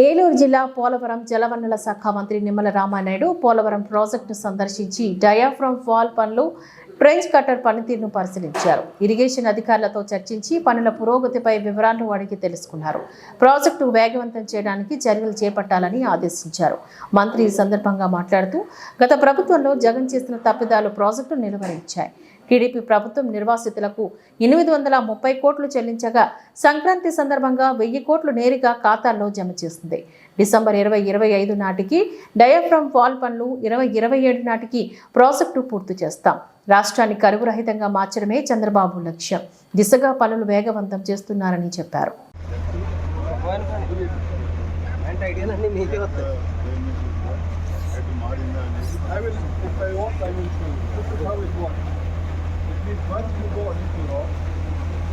ఏలూరు జిల్లా పోలవరం జలవనరుల శాఖ మంత్రి నిమ్మల రామానాయుడు పోలవరం ప్రాజెక్టును సందర్శించి డయాఫ్రమ్ వాల్ పనులు ట్రెంచ్ కట్టర్ పనితీరును పరిశీలించారు. ఇరిగేషన్ అధికారులతో చర్చించి పనుల పురోగతిపై వివరాలను అడిగి తెలుసుకున్నారు. ప్రాజెక్టు వేగవంతం చేయడానికి చర్యలు చేపట్టాలని ఆదేశించారు. మంత్రి ఈ సందర్భంగా మాట్లాడుతూ గత ప్రభుత్వంలో జగన్ చేసిన తప్పిదాలు ప్రాజెక్టు నిలువరించాయి. టీడీపీ ప్రభుత్వం నిర్వాసితులకు ఎనిమిది వందల ముప్పై కోట్లు చెల్లించగా సంక్రాంతి సందర్భంగా వెయ్యి కోట్లు నేరుగా ఖాతాల్లో జమ చేస్తుంది డిసెంబర్ ఇరవై ఇరవై ఐదు నాటికి డయాఫ్రమ్ వాల్ పనులు ఇరవై ఇరవై ఏడు నాటికి ప్రాజెక్టు పూర్తి చేస్తాం రాష్ట్రాన్ని కరువురహితంగా మార్చడమే చంద్రబాబు లక్ష్యం దిశగా పనులు వేగవంతం చేస్తున్నారని చెప్పారు I will, if I want, I will show you. This is how it works. It means once you go into rock,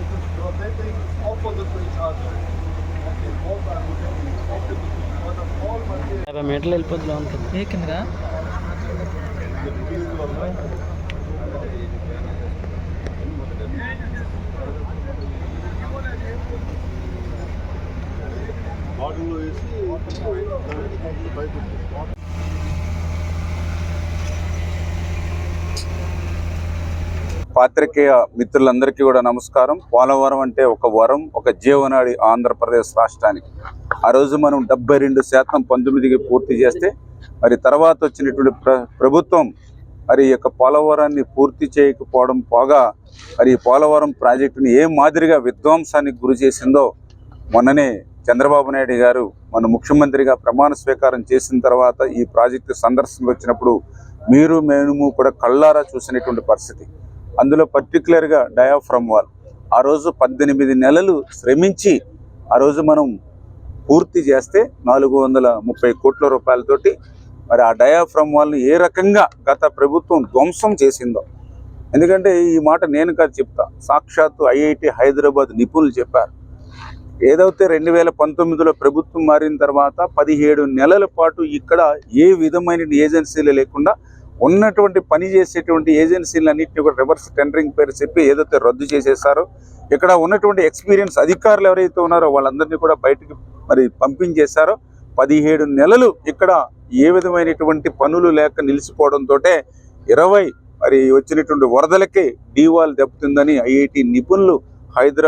it is rotating opposite to each other. Okay, both are rotating opposite to each other. All material యాభై మీటర్లు వెళ్ళిపోద్ది లోనికి ఏ కిందగా బాటిల్లో వేసి బయట పాత్రికేయ మిత్రులందరికీ కూడా నమస్కారం. పోలవరం అంటే ఒక వరం ఒక జీవనాడి ఆంధ్రప్రదేశ్ రాష్ట్రానికి. ఆ రోజు మనం డెబ్బై రెండు శాతం పంతొమ్మిదికి పూర్తి చేస్తే మరి తర్వాత వచ్చినటువంటి ప్ర ప్రభుత్వం మరి ఈ యొక్క పోలవరాన్ని పూర్తి చేయకపోవడం పోగా మరి ఈ పోలవరం ప్రాజెక్టుని ఏ మాదిరిగా విధ్వంసానికి గురి చేసిందో మొన్ననే చంద్రబాబు నాయుడు గారు మన ముఖ్యమంత్రిగా ప్రమాణ స్వీకారం చేసిన తర్వాత ఈ ప్రాజెక్టు సందర్శనకు వచ్చినప్పుడు మీరు మేము కూడా కళ్ళారా చూసినటువంటి పరిస్థితి. అందులో పర్టికులర్గా డయాఫ్రమ్ వాల్ ఆ రోజు పద్దెనిమిది నెలలు శ్రమించి ఆ రోజు మనం పూర్తి చేస్తే నాలుగు వందల ముప్పై కోట్ల రూపాయలతోటి మరి ఆ డయాఫ్రమ్ వాల్ని ఏ రకంగా గత ప్రభుత్వం ధ్వంసం చేసిందో. ఎందుకంటే ఈ మాట నేను కాదు చెప్తా. సాక్షాత్తు ఐఐటి హైదరాబాద్ నిపుణులు చెప్పారు. ఏదైతే రెండు వేల పంతొమ్మిదిలో ప్రభుత్వం మారిన తర్వాత పదిహేడు నెలల పాటు ఇక్కడ ఏ విధమైన ఏజెన్సీలు లేకుండా ఉన్నటువంటి పని చేసేటువంటి ఏజెన్సీలన్నింటినీ కూడా రివర్స్ టెండరింగ్ పేరు చెప్పి ఏదైతే రద్దు చేసేసారో ఇక్కడ ఉన్నటువంటి ఎక్స్పీరియన్స్ అధికారులు ఎవరైతే ఉన్నారో వాళ్ళందరినీ కూడా బయటకు మరి పంపించేశారో పదిహేడు నెలలు ఇక్కడ ఏ విధమైనటువంటి పనులు లేక నిలిచిపోవడంతో ఇరవై మరి వచ్చినటువంటి వరదలకే డీవాల్ దెబ్బతిందని ఐఐటి నిపుణులు హైదరాబాద్